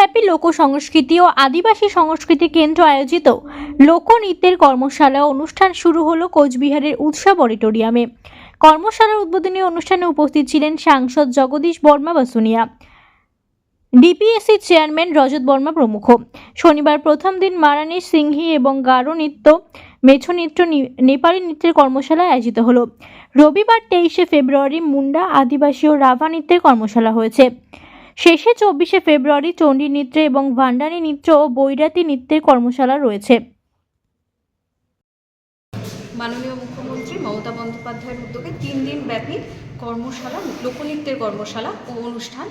দিনব্যাপী লোক সংস্কৃতি ও আদিবাসী সংস্কৃতি কেন্দ্র আয়োজিত লোকনৃত্যের কর্মশালা অনুষ্ঠান শুরু হলো কোচবিহারের উৎসব অডিটোরিয়ামে। কর্মশালার উদ্বোধনী অনুষ্ঠানে উপস্থিত ছিলেন সাংসদ জগদীশ বর্মা বাসুনিয়া, ডিপিএসসি চেয়ারম্যান রজত বর্মা প্রমুখ। শনিবার প্রথম দিন মারানি, সিংহি এবং গারো নৃত্য, মেছো নৃত্য নেপালি নৃত্যের কর্মশালা আয়োজিত হলো। রবিবার তেইশে ফেব্রুয়ারি মুন্ডা আদিবাসী ও রাভা নৃত্যের কর্মশালা হয়েছে। শেষে চব্বিশে ফেব্রুয়ারি চণ্ডী নৃত্য এবং ভান্ডানী নৃত্য ও বৈরাতি নৃত্যের কর্মশালা রয়েছে। মাননীয় মুখ্যমন্ত্রী মমতা বন্দ্যোপাধ্যায়ের উদ্যোগে তিন দিন ব্যাপী কর্মশালা, লোকনৃত্যের কর্মশালা ও অনুষ্ঠান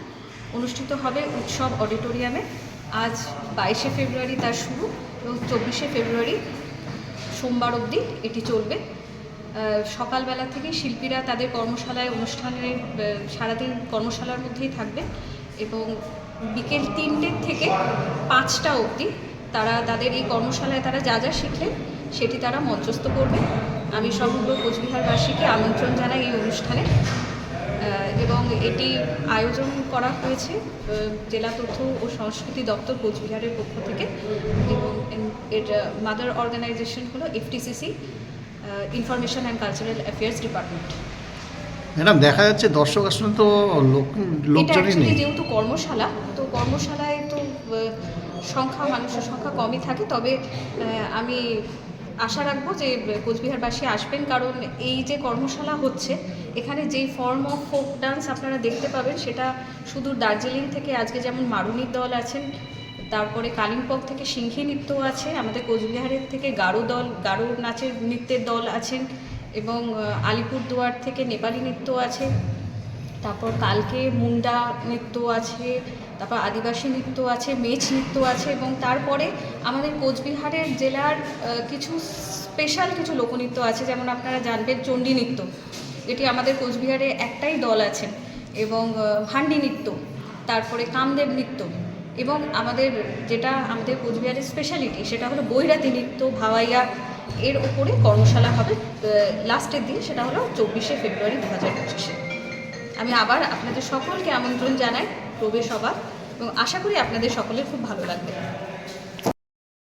অনুষ্ঠিত হবে উৎসব অডিটোরিয়ামে। আজ বাইশে ফেব্রুয়ারি তার শুরু এবং চব্বিশে ফেব্রুয়ারি সোমবার অবধি এটি চলবে। সকালবেলা থেকেই শিল্পীরা তাদের কর্মশালায় অনুষ্ঠানের সারাদিন কর্মশালার মধ্যেই থাকবে। এবং বিকেল তিনটের থেকে পাঁচটা অবধি তারা, তাদের এই কর্মশালায় তারা যা যা শিখলেন, সেটি তারা মঞ্চস্থ করবে আমি সমগ্র কোচবিহারবাসীকে আমন্ত্রণ জানাই এই অনুষ্ঠানে। এবং এটি আয়োজন করা হয়েছে জেলা তথ্য ও সংস্কৃতি দপ্তর কোচবিহারের পক্ষ থেকে। এবং এর মাদার অর্গানাইজেশন হলো FTCC information and cultural affairs department madam দেখা যাচ্ছে দর্শক আসলে তো লোক লোকজনই নেই। যেহেতু কর্মশালা তো কর্মশালায় তো সংখ্যা মানুষের সংখ্যা কমই থাকে। তবে আমি আশা রাখব যে কোচবিহারবাসী আসবেন কারণ এই যে কর্মশালা হচ্ছে এখানে যেই ফর্ম অফ ফোক ডান্স আপনারা দেখতে পাবেন সেটা শুধু দার্জিলিং থেকে আজকে যেমন মারুনির দল আছেন তারপরে কালিম্পং থেকে সিংহী নৃত্য আছে আমাদের কোচবিহারের থেকে গারো দল গারো নাচের নৃত্যের দল আছেন এবং আলিপুরদুয়ার থেকে নেপালি নৃত্য আছে, তারপর কালকে মুন্ডা নৃত্য আছে, তারপর আদিবাসী নৃত্য আছে, মেচ নৃত্য আছে এবং তারপরে আমাদের কোচবিহারের জেলার কিছু স্পেশাল কিছু লোকনৃত্য আছে, যেমন আপনারা জানবেন চণ্ডী নৃত্য। এটি আমাদের কোচবিহারে একটাই দল আছে এবং হান্ডি নৃত্য, তারপরে কামদেব নৃত্য এবং আমাদের যেটা আমাদের কোচবিহারের স্পেশালিটি সেটা হলো বৈরাতি নৃত্য, ভাওয়াইয়া এর ওপরে কর্মশালা হবে লাস্টের দিন, সেটা হলো চব্বিশে ফেব্রুয়ারি দু হাজার পঁচিশে। আমি আবার আপনাদের সকলকে আমন্ত্রণ জানাই প্রবেশ হবার এবং আশা করি আপনাদের সকলের খুব ভালো লাগবে।